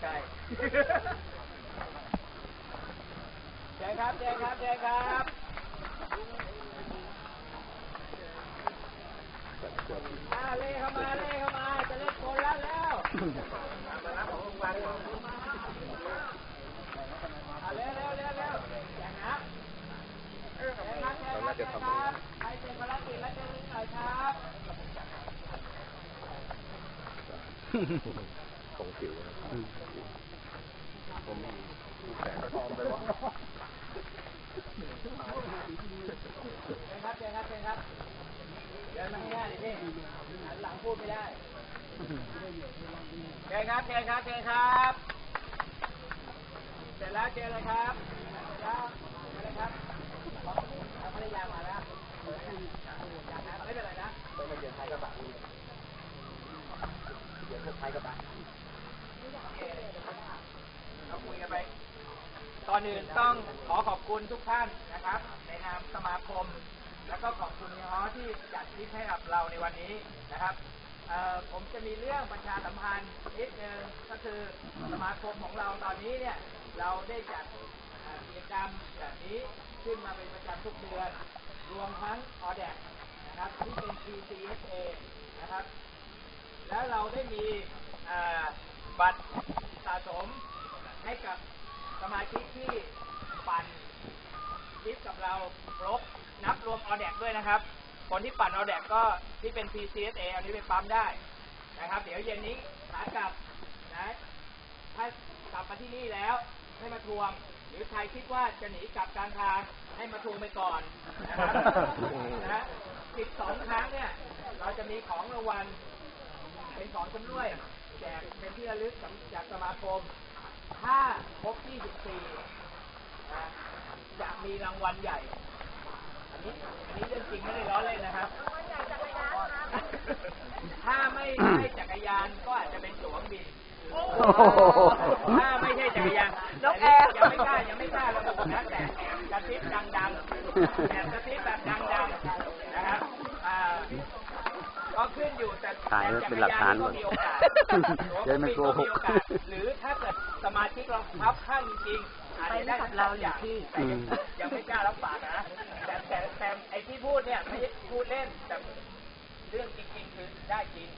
ใช่เจครับเจ๊ครับเจ๊ครับอ่าเล่เข้ามาเล่เข้ามาจะเล่นโกนแล้วแล้วมารับของรางวัลอ่าเร็วเร็วเร็วเร็วอย่างนะเออครับเจครับเจครับใครเป็นภารกิจแล้วเจอหน่อยครับ ส่งผิวนะครับผมมีแสงทองไปวะเชิญครับเชิญครับเชิญครับเดินมาให้ได้ดิพี่หันหลังพูดไม่ได้เชิญครับเชิญครับเชิญครับ เสร็จแล้วเชิญเลยครับแล้วมาเลยครับขอบคุณเอาภรรยามาแล้วอยากนะไม่เป็นไรนะต้องมาเยือนไทยกระบะ เยือนไทยกระบะเราคุยกันไปก่อนอื่นต้องขอขอบคุณทุกท่านนะครับ ในนามสมาคม แล้วก็ขอบคุณเฮียฮอที่จัดทริปให้กับเราในวันนี้นะครับผมจะมีเรื่องประชาสัมพันธ์นิดนึงก็คือสมาคมของเราตอนนี้เนี่ย เราได้จัดกิจกรรมแบบนี้ขึ้นมาเป็นประจำทุกเดือน รวมทั้งออเดนะครับที่เป็น PCSA นะครับ แล้วเราได้มีบัตรสะสมให้กับสมาชิกที่ปั่นทิปกับเราครบนับรวมออแดกด้วยนะครับ คนที่ปั่นออแดกก็ที่เป็น PCSA อันนี้ไปปั๊มได้นะครับ เดี๋ยวเย็นนี้ขากลับนะถ้ากลับมาที่นี่แล้วให้มาทวง หรือใครคิดว่าจะหนีกลับกลางทางให้มาทวงไปก่อนนะครับนะฮะ12ครั้งเนี่ย เราจะมีของรางวัล เป็นของชำร่วยแจกเป็นที่ระลึกจากสมาคม ถ้าครบ24นะจะมีรางวัลใหญ่ อันนี้อันนี้เรื่องจริงไม่ได้ล้อเล่นนะครับ ถ้าไม่ใช่จักรยานก็อาจจะเป็นตั๋วเครื่องบิน ถ้าไม่ใช่จักรยาน นกแอร์ ยังไม่กล้ายังไม่กล้าระบุนะแต่แอบกระซิบดังๆแอบกระซิบแบบดังๆนะครับอ่า ก็ขึ้นอยู่แต่ถ่ายไว้เป็นหลักฐานก็มีโอกาสจะได้ไม่โกหกมีโอกาสหรือถ้าเกิดสมาชิกเราพับข้างจริงๆอาจจะได้ทั้งสองอย่างแต่ยังยังไม่กล้ารับปากนะแต่แต่แต่ไอที่พูดเนี่ยไม่ใช่พูดเล่นแต่เรื่องจริงๆคือได้จริง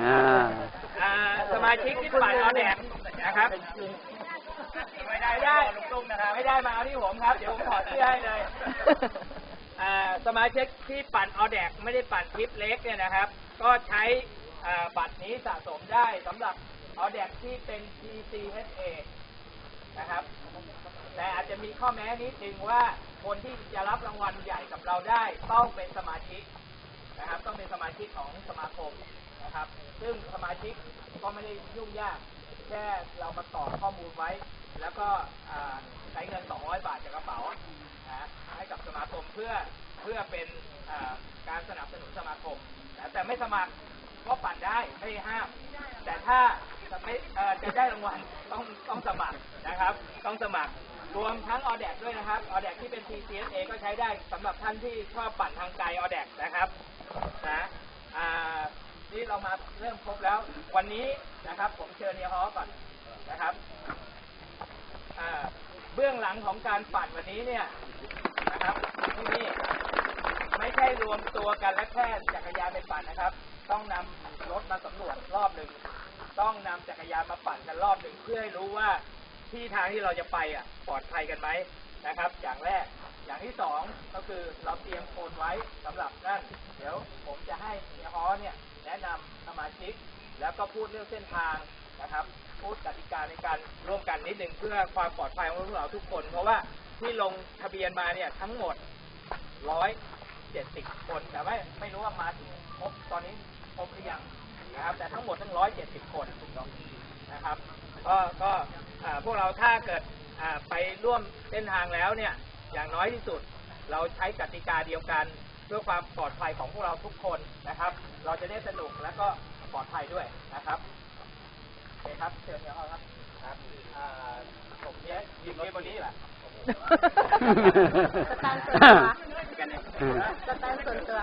อ่าอ่าสมาชิกที่ปั่นออแดกนะครับไม่ได้ได้ลุงตุ้มนะครับไม่ได้มาเอาที่ผมครับ เดี๋ยวผมถอดเสื้อให้เลยอ่า สมาชิกที่ปั่นออแดกไม่ได้ปั่นทริปเล็กเนี่ยนะครับ ก็ใช้บัตรนี้สะสมได้สำหรับออแดกที่เป็น PCHA นะครับ แต่อาจจะมีข้อแม้นิดนึงว่าคนที่จะรับรางวัลใหญ่กับเราได้ต้องเป็นสมาชิกนะครับ ต้องเป็นสมาชิกของสมาคมนะครับ ซึ่งสมาชิกก็ไม่ได้ยุ่งยากแค่เรามาต่อข้อมูลไว้ แล้วก็ใช้เงิน 200 บาทจากกระเป๋านะให้กับส เพื่อเพื่อเป็นการสนับสนุนสมาคมแต่ไม่สมัครก็ปั่นได้ไม่ห้าม แต่ถ้าจะไม่จะได้รางวัลต้องต้องสมัครนะครับ ต้องสมัครรวมทั้งออแดกด้วยนะครับออแดกที่เป็น PCSA ก็ใช้ได้สำหรับท่านที่ชอบปั่นทางไกลออแดกนะครับนะนี่เรามาเริ่มครบแล้ว วันนี้นะครับ ผมเชิญเฮียฮอก่อนนะครับเบื้องหลังของการปั่นวันนี้เนี่ย นะครับที่นี่ไม่ใช่รวมตัวกันและแค่จักรยานไปปั่นนะครับ ต้องนำรถมาสำรวจรอบหนึ่งต้องนำจักรยานมาปั่นกันรอบหนึ่งเพื่อให้รู้ว่าที่ทางที่เราจะไปอะปลอดภัยกันไหมนะครับ อย่างแรกอย่างที่สองก็คือเราเตรียมโคนไว้สำหรับนั่นเดี๋ยวผมจะให้เฮียฮอเนี่ยแนะนำสมาชิก แล้วก็พูดเรื่องเส้นทางนะครับ พูดกติกาในการร่วมกันนิดหนึ่งเพื่อความปลอดภัยของพวกเราทุกคน เพราะว่าที่ลงทะเบียนมาเนี่ย ทั้งหมดร้อยเจ็ดสิบคน แต่ว่าไม่รู้ว่ามาถึงครบตอนนี้ครบหรือยังนะครับ แต่ทั้งหมดทั้งร้อยเจ็ดสิบคนถูกต้องนะครับ ก็ก็พวกเราถ้าเกิดไปร่วมเส้นทางแล้วเนี่ย อย่างน้อยที่สุด เราใช้กติกาเดียวกันเพื่อความปลอดภัยของพวกเราทุกคนนะครับ เราจะได้สนุกและก็ปลอดภัยด้วยนะครับ คครับเชิญเดี๋ยวครับครับอ่าผมเนี่ยยืนเกมวันนี้แหละสแตนส่วนตัวกันเนี่ยสแตนส่วนตัว